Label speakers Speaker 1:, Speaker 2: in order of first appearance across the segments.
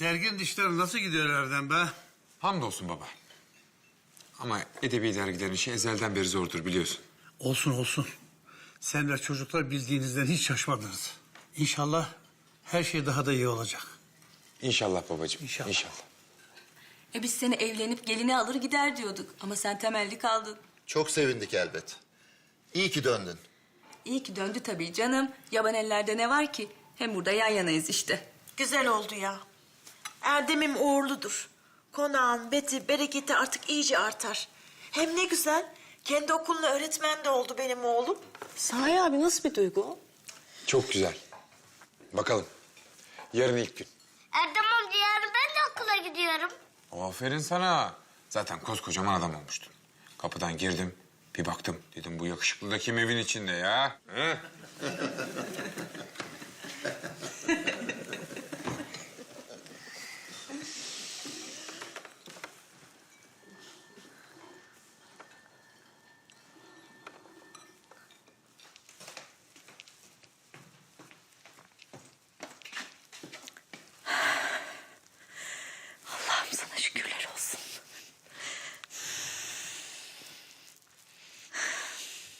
Speaker 1: Dergin dişler nasıl gidiyor Erdem be?
Speaker 2: Hamdolsun baba. Ama edebi dergilerin işi ezelden beri zordur biliyorsun.
Speaker 1: Olsun olsun. Sen ve çocuklar bildiğinizden hiç şaşmadınız. İnşallah her şey daha da iyi olacak.
Speaker 2: İnşallah babacığım.
Speaker 1: İnşallah.
Speaker 2: İnşallah.
Speaker 3: E biz seni evlenip gelini alır gider diyorduk. Ama sen temelli kaldın.
Speaker 4: Çok sevindik elbet. İyi ki döndün.
Speaker 3: İyi ki döndü tabii canım. Yaban ellerde ne var ki? Hem burada yan yanayız işte.
Speaker 5: Güzel oldu ya. Erdem'im uğurludur. Konağın, beti, bereketi artık iyice artar. Hem ne güzel. Kendi okuluna öğretmen de oldu benim oğlum.
Speaker 6: Sahi abi nasıl bir duygu?
Speaker 2: Çok güzel. Bakalım. Yarın ilk gün.
Speaker 7: Erdem amca yarın ben de okula gidiyorum.
Speaker 2: Aferin sana. Zaten koskocaman adam olmuştun. Kapıdan girdim, bir baktım. Dedim bu yakışıklı da kim evin içinde ya? He?
Speaker 5: Allah'ım sana şükürler olsun.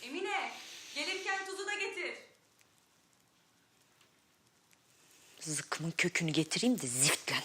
Speaker 3: Emine, gelirken tuzu da getir.
Speaker 6: Zıkkımın kökünü getireyim de ziftlen.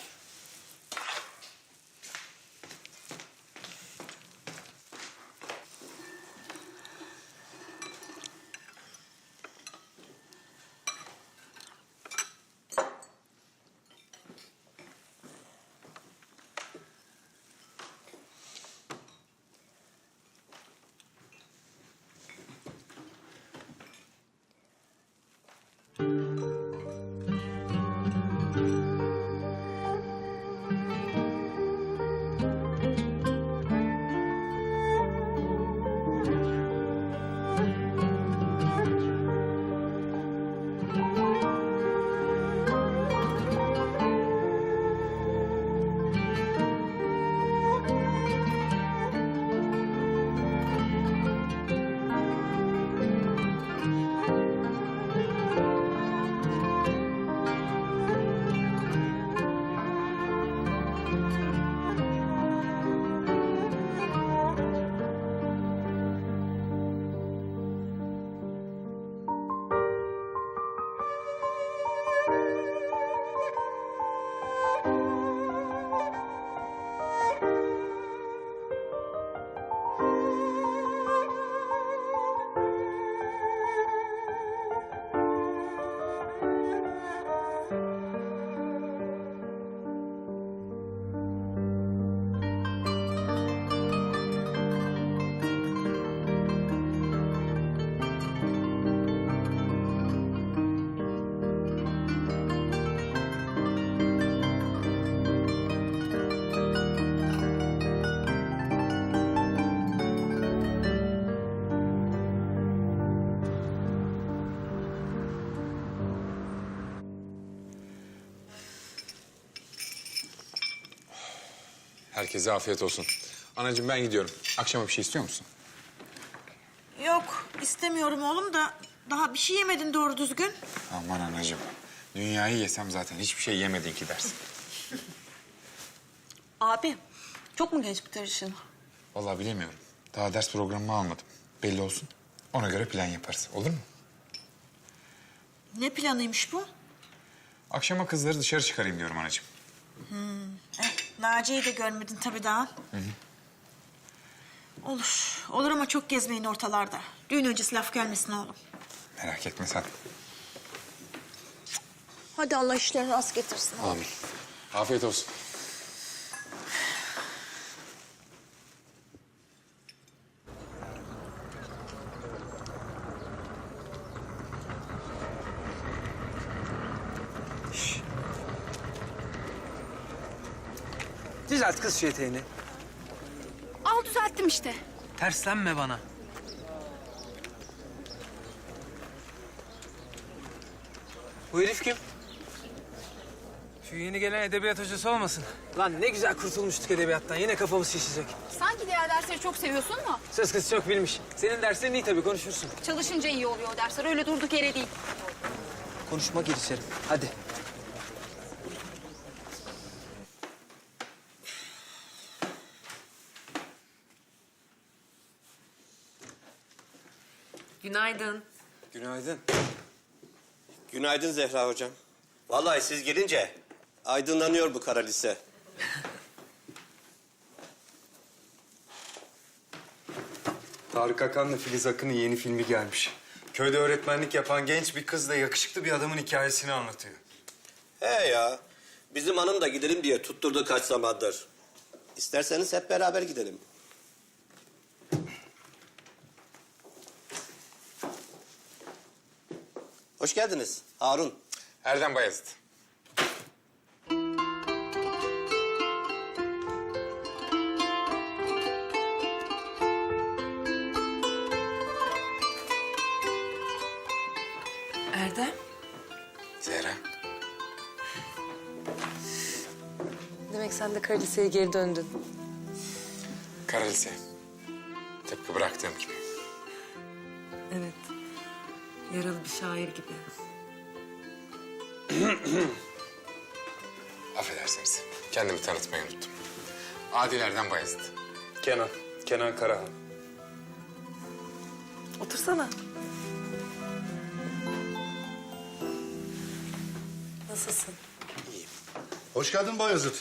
Speaker 2: Herkese afiyet olsun. Anacığım ben gidiyorum. Akşama bir şey istiyor musun?
Speaker 5: Yok istemiyorum oğlum da daha bir şey yemedin doğru düzgün.
Speaker 2: Aman anacığım. Dünyayı yesem zaten hiçbir şey yemedin ki dersin.
Speaker 6: Abi çok mu geç biter işin?
Speaker 2: Vallahi bilemiyorum. Daha ders programımı almadım. Belli olsun. Ona göre plan yaparız. Olur mu?
Speaker 5: Ne planıymış bu?
Speaker 2: Akşama kızları dışarı çıkarayım diyorum anacığım.
Speaker 5: Eh, Naciye'yi de görmedin tabii daha. Olur. Olur ama çok gezmeyin ortalarda. Düğün öncesi laf gelmesin oğlum.
Speaker 2: Merak etme sen.
Speaker 6: Hadi Allah işlerini rast getirsin.
Speaker 2: Amin. Afiyet olsun.
Speaker 8: Düzelt kız şu eteğini.
Speaker 9: Al düzelttim işte.
Speaker 8: Terslenme bana. Bu herif kim? Şu yeni gelen edebiyat hocası olmasın? Lan ne güzel kurtulmuştuk edebiyattan. Yine kafamız şişecek.
Speaker 9: Sanki diğer dersleri çok seviyorsun mu?
Speaker 8: Söz kız çok bilmiş. Senin derslerin iyi tabii konuşursun.
Speaker 9: Çalışınca iyi oluyor o dersler. Öyle durduk yere değil.
Speaker 8: Konuşma gir içeri. Hadi.
Speaker 3: Günaydın.
Speaker 8: Günaydın.
Speaker 10: Günaydın Zehra hocam. Vallahi siz gelince aydınlanıyor bu kara lise.
Speaker 11: Tarık Akan'la Filiz Akın'ın yeni filmi gelmiş. Köyde öğretmenlik yapan genç bir kızla yakışıklı bir adamın hikayesini anlatıyor.
Speaker 10: He ya. Bizim hanım da gidelim diye tutturdu kaç zamandır. İsterseniz hep beraber gidelim. Hoş geldiniz Harun.
Speaker 2: Erdem Bayezid.
Speaker 3: Erdem.
Speaker 2: Zehra.
Speaker 3: Demek sen de kara liseye geri döndün.
Speaker 2: Kara lise. Tıpkı bıraktığım gibi.
Speaker 3: Yaralı bir şair gibi.
Speaker 2: Affedersiniz. Kendimi tanıtmayı unuttum. Adil Erdem Bayezid.
Speaker 11: Kenan, Kenan Karahan.
Speaker 3: Otursana. Nasılsın?
Speaker 12: Hoş geldin Bayezid.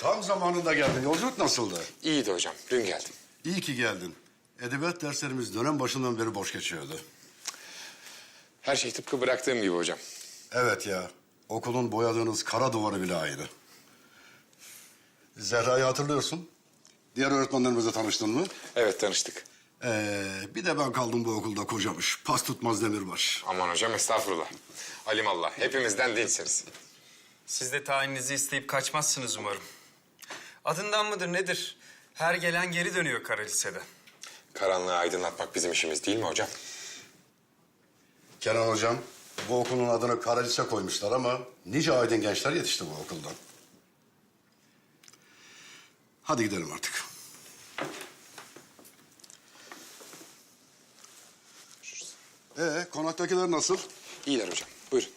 Speaker 12: Tam zamanında geldin. Yolculuk nasıldı?
Speaker 2: İyiydi hocam. Dün geldim.
Speaker 12: İyi ki geldin. Edebiyat derslerimiz dönem başından beri boş geçiyordu.
Speaker 2: Her şey tıpkı bıraktığım gibi hocam.
Speaker 12: Evet ya. Okulun boyadığınız kara duvarı bile ayrı. Zehra'yı hatırlıyorsun. Diğer öğretmenlerimizle tanıştın mı?
Speaker 2: Evet tanıştık.
Speaker 12: Ee, bir de ben kaldım bu okulda kocamış. Pas tutmaz demirbaş.
Speaker 2: Aman hocam estağfurullah. Alimallah. Hepimizden değilsiniz.
Speaker 11: Siz de tayininizi isteyip kaçmazsınız umarım. Adından mıdır nedir? Her gelen geri dönüyor kara lisede.
Speaker 2: Karanlığı aydınlatmak bizim işimiz değil mi hocam?
Speaker 12: Kenan hocam, bu okulun adını Kara Lise koymuşlar ama nice aydın gençler yetişti bu okuldan. Hadi gidelim artık. Ee, konaktakiler nasıl?
Speaker 2: İyiler hocam. Buyurun.